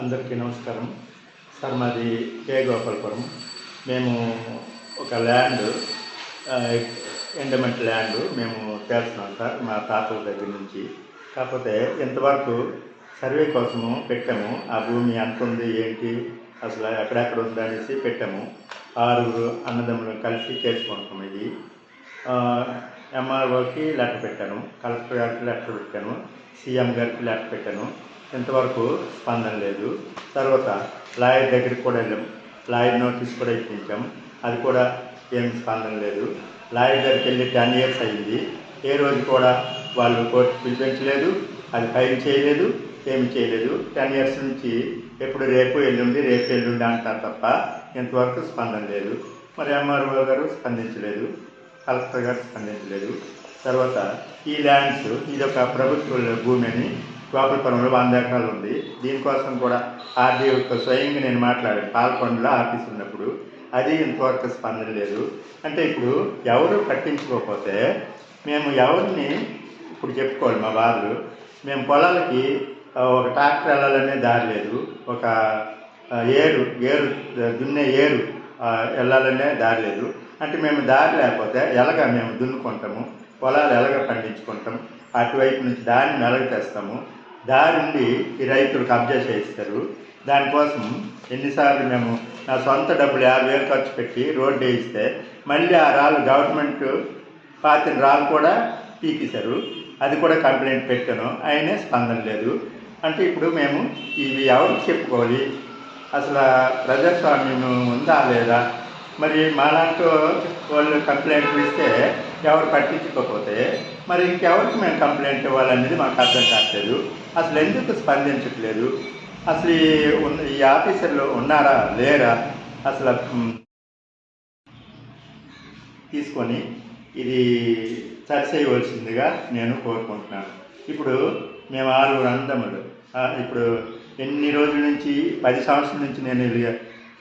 అందరికీ నమస్కారం. సార్ మాది కే గోపాలపురం. మేము ఒక ల్యాండ్ ఎండమెంట్ ల్యాండ్ మేము చేస్తున్నాం సార్ మా తాతల దగ్గర నుంచి. కాకపోతే ఇంతవరకు సర్వే కోసము పెట్టాము. ఆ భూమి ఎంత ఉంది ఏంటి అసలు ఎక్కడెక్కడ ఉంది అనేసి పెట్టాము. ఆరుగురు అన్నదమ్ములు కలిసి చేసుకుంటాం ఇది. ఎంఆర్ఓకి లెటర్ పెట్టాను. కలెక్టర్ గారికి లెటర్ పెట్టాను. సీఎం గారికి లెటర్ పెట్టాను. ఇంతవరకు స్పందన లేదు. తర్వాత లాయర్ దగ్గరికి కూడా వెళ్ళాం. లాయర్ నోటీస్ కూడా ఇప్పించాం. అది కూడా ఏం స్పందన లేదు. లాయర్ దగ్గరికి వెళ్ళి టెన్ ఇయర్స్ అయింది. ఏ రోజు కూడా వాళ్ళు కోర్టు పిలిపించలేదు. అది ఫైల్ చేయలేదు. ఏమి చేయలేదు. టెన్ ఇయర్స్ నుంచి ఎప్పుడు రేపు ఎల్లుండి రేపు ఎల్లుండి అంటారు తప్ప ఇంతవరకు స్పందన లేదు. మరి ఎంఆర్ఓ గారు స్పందించలేదు. కలెక్టర్ గారు స్పందించలేదు. తర్వాత ఈ ల్యాండ్స్ ఇది ఒక ప్రభుత్వ భూమి అని గోపాలపురంలో వంద ఎకరాలు ఉంది. దీనికోసం కూడా ఆర్డీ యొక్క స్వయంగా నేను మాట్లాడాను. పాల్కొండలో ఆఫీస్ ఉన్నప్పుడు అది ఇంతవరకు స్పందన లేదు. అంటే ఇప్పుడు ఎవరు పట్టించుకోకపోతే మేము ఎవరిని ఇప్పుడు చెప్పుకోవాలి మా బాధలు. మేము పొలాలకి ఒక ట్రాక్టర్ వెళ్ళాలనే దారి లేదు. ఒక ఏరు ఏరు దున్నే ఏరు వెళ్ళాలనే దారి లేదు. అంటే మేము దారి లేకపోతే ఎలాగ మేము దున్నుకుంటాము. పొలాలు ఎలాగ పండించుకుంటాం. అటువైపు నుంచి దాన్ని ఎలాగ తెస్తాము. దారి నుండి ఈ రైతులు కబ్జా చేయిస్తారు. దానికోసం ఎన్నిసార్లు మేము నా సొంత డబ్బులు యాభై వేలు ఖర్చు పెట్టి రోడ్డు వేయిస్తే మళ్ళీ ఆ రాళ్ళు గవర్నమెంట్ పాతిన రాళ్ళు కూడా పీకేశారు. అది కూడా కంప్లైంట్ పెట్టాను. అయినా స్పందన లేదు. అంటే ఇప్పుడు మేము ఇవి ఎవరికి చెప్పుకోవాలి? అసలు ప్రజాస్వామ్యం ఉందా లేదా? మరి మాలాంటి వాళ్ళు కంప్లైంట్లు ఇస్తే ఎవరు పట్టించుకోకపోతే మరి ఇంకెవరికి మేము కంప్లైంట్ ఇవ్వాలనేది మాకు అర్థం కావట్లేదు అసలు ఎందుకు స్పందించట్లేదు? అసలు ఈ ఈ ఆఫీసర్లు ఉన్నారా? లేరా? అసలు తీసుకొని ఇది చేయవలసిందిగా నేను కోరుకుంటున్నాను. ఇప్పుడు మేము ఆరుగురు అందములు ఇప్పుడు ఎన్ని రోజుల నుంచి పది సంవత్సరాల నుంచి నేను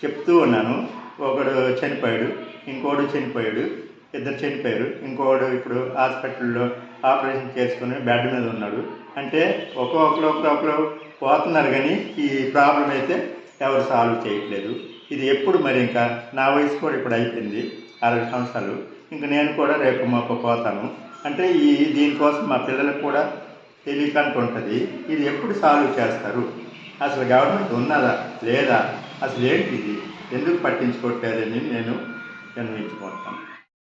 చెప్తూ ఉన్నాను. ఒకడు చనిపోయాడు ఇంకోడు చనిపోయాడు ఇద్దరు చనిపోయారు ఇంకోడు ఇప్పుడు హాస్పిటల్లో ఆపరేషన్ చేసుకుని బెడ్ మీద ఉన్నాడు. అంటే ఒక్కొక్కరు ఒక్కొక్కరు పోతున్నారు కానీ ఈ ప్రాబ్లం అయితే ఎవరు సాల్వ్ చేయట్లేదు. ఇది ఎప్పుడు మరి ఇంకా? నా వయసు కూడా ఇప్పుడు అయిపోయింది అరవై సంవత్సరాలు. ఇంక నేను కూడా రేపు మాకు పోతాను. అంటే ఈ దీనికోసం మా పిల్లలకు కూడా తెలియకంటూ ఉంటుంది. ఇది ఎప్పుడు సాల్వ్ చేస్తారు? అసలు గవర్నమెంట్ ఉన్నదా? లేదా? అసలు ఏంటి ఇది ఎందుకు పట్టించుకోవట్లేదని నేను నిర్ణయించుకుంటాను.